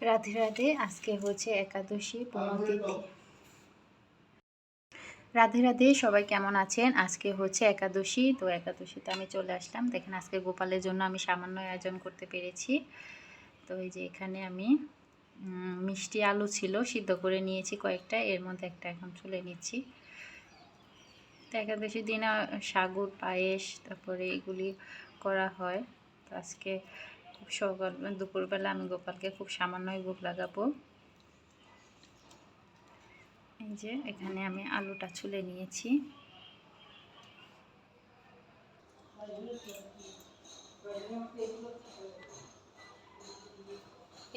রাধে রাধে আজকে হচ্ছে একাদশী পুণ্যতিথি রাধে রাধে। সবাই কেমন আছেন? আজকে হচ্ছে একাদশী তো একাদশীতে আমি চলে আসলাম। দেখেন আজকে গোপালের জন্য আমি সামান্য আয়োজন করতে পেরেছি। তো এই যে এখানে আমি মিষ্টি আলু ছিল সিদ্ধ করে নিয়েছি কয়েকটা এর মধ্যে একটা এখন চলে নিচ্ছি। তো একাদশীর দিনে সাগুর পায়েস তারপরে এগুলি করা হয়। তো আজকে সকাল, দুপুরবেলা আমি গোপালকে খুব সামান্যই ভোগ লাগাবো। এই যে, এখানে আমি আলুটা ছুলে নিয়েছি।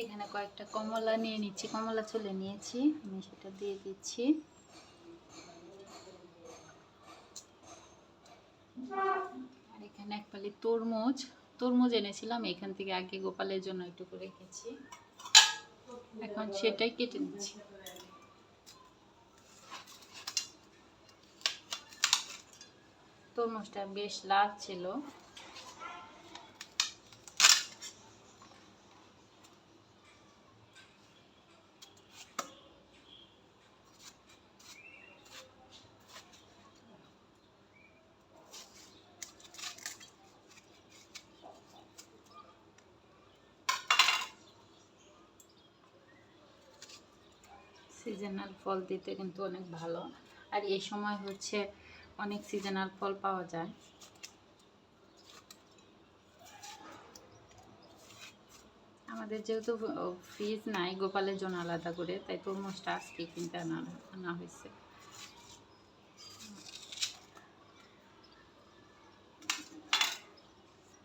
এখানে কয়েকটা কমলা নিয়ে নিচ্ছি, কমলা ছুলে নিয়েছি, আমি সেটা দিয়ে দিচ্ছি। আর এখানে এক পালি তরমুজ। তরমুজ এনেছিলাম, এখান থেকে আগে গোপালের জন্য একটু করে রেখেছি। এখন সেটাই কেটে নিচ্ছি। তরমুজটা বেশ লাল ছিল। সিজনাল ফল দিতে কিন্তু অনেক ভালো। আর এই সময় হচ্ছে অনেক সিজনাল ফল পাওয়া যায়। আমাদের যেহেতু ফ্রিজ নাই, গোপালের জন্য আলাদা করে, তাই তরমুজটা আজকে কিনতে আনা হয়েছে।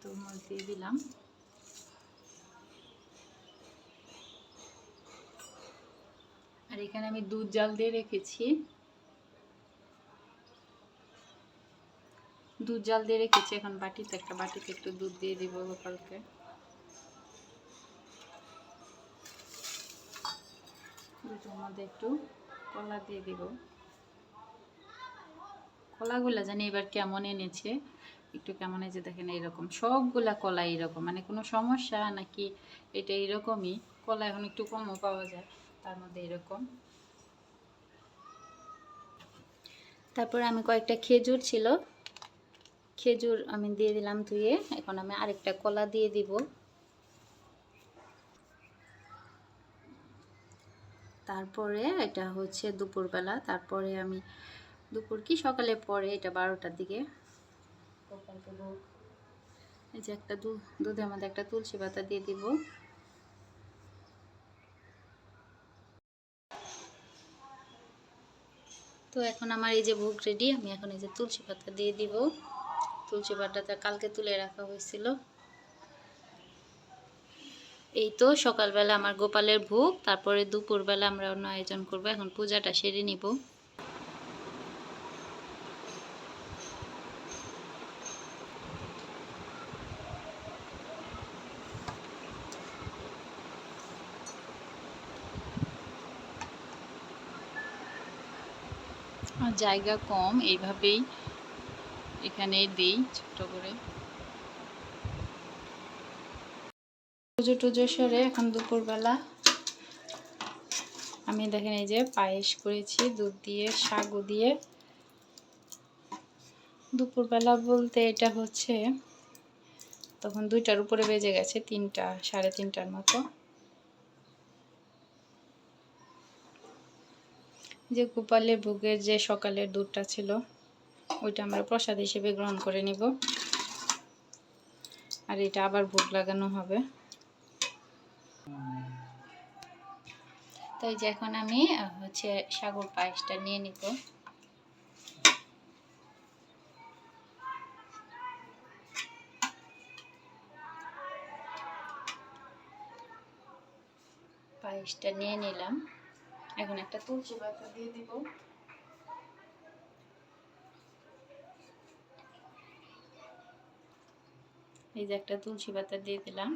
তরমুজ দিয়ে দিলাম। এখানে আমি দুধ জাল দিয়ে রেখেছি। দুধ জাল দিয়ে রেখেছি, এখন বাটিতে, একটা বাটিতে একটু দুধ দিয়ে দিব গোপালকে। দুধের মধ্যে একটু কলা দিয়ে দিব। কলাগুলা জানি এবার কেমন এনেছে, একটু কেমন এই দেখেন এইরকম। সবগুলা কলা এইরকম মানে কোনো সমস্যা নাকি এটা এইরকমই কলা এখন একটু কমও পাওয়া যায়। তার মধ্যে এরকম। তারপরে আমি কয়েকটা খেজুর ছিল। খেজুর আমি দিয়ে দিলাম ধুয়ে। এখন আমি আরেকটা কলা দিয়ে দিব। তারপরে এটা হচ্ছে দুপুরবেলা। তারপরে আমি দুপুর কি? সকালে পরে এটা বারোটার দিকে। এই যে একটা দুধ দুধের মধ্যে একটা তুলসী পাতা দিয়ে দিব। তো এখন আমার এই যে ভোগ রেডি আমি এখন এই যে তুলসী পাতা দিয়ে দিব। তুলসী পাতাটা কালকে তুলে রাখা হয়েছিল। এই তো সকালবেলা আমার গোপালের ভোগ, তারপরে দুপুরবেলা আমরা অন্য আয়োজন করব, এখন পূজাটা সেরে নিব। জায়গা কম, এইভাবেই এখানে দিই ছোট করে। পুজো টুজো সেরে এখন দুপুরবেলা। আমি দেখেন এই যে পায়েস করেছি, দুধ দিয়ে সাগু দিয়ে। দুপুরবেলা বলতে এটা হচ্ছে, তখন দুইটার উপরে বেজে গেছে তিনটা, সাড়ে তিনটার মতো। যে গোপালের ভোগের যে সকালের দুধটা ছিল, ওইটা আমরা প্রসাদ হিসেবে গ্রহণ করে নিব। আর এটা আবার ভোগ লাগানো হবে। তো এই যে এখন আমি হচ্ছে সাগর পায়েসটা নিয়ে নিব। পায়েসটা নিয়ে নিলাম। এখন একটা তুলসী পাতা দিয়ে দিব। এই যে একটা তুলসী পাতা দিয়ে দিলাম।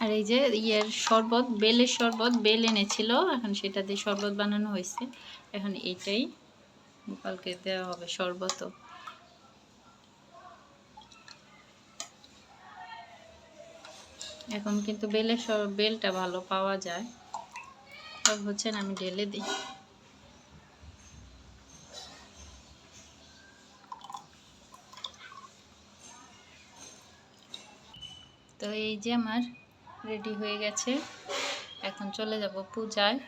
আর এই যে ইয়ের শরবত, বেলের শরবত, বেল এনেছিল, এখন সেটা দিয়ে শরবত বানানো হয়েছে। এখন এইটাই গোপালকে দেওয়া হবে শরবতও। এখন কিন্তু বেলের বেলটা ভালো পাওয়া যায়। সব হচ্ছে আমি ঢেলে দিই। তো এই যে আমার রেডি হয়ে গেছে। এখন চলে যাব পূজায়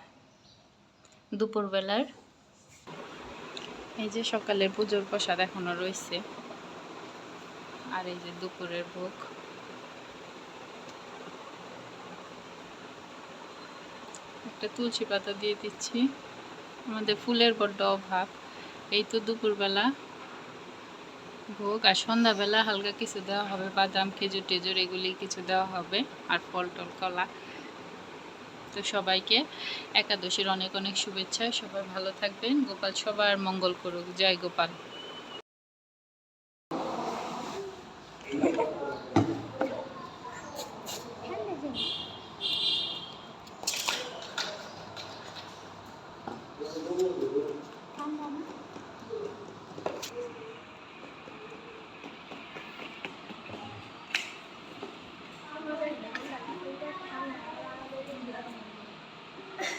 দুপুরবেলার। এই যে সকালের পুজোর প্রসাদ এখনও রয়েছে। আর এই যে দুপুরের ভোগ। একটা তুলসী পাতা দিয়ে দিচ্ছি। আমাদের ফুলের বড্ড অভাব। এই তো দুপুরবেলা ভোগ আর সন্ধ্যাবেলা হালকা কিছু দেওয়া হবে। বাদাম, খেজুর, টেজুর এগুলি কিছু দেওয়া হবে আর ফল টল, কলা। তো সবাইকে একাদশীর অনেক অনেক শুভেচ্ছা। সবাই ভালো থাকবেন। গোপাল সবার মঙ্গল করুক। জয় গোপাল।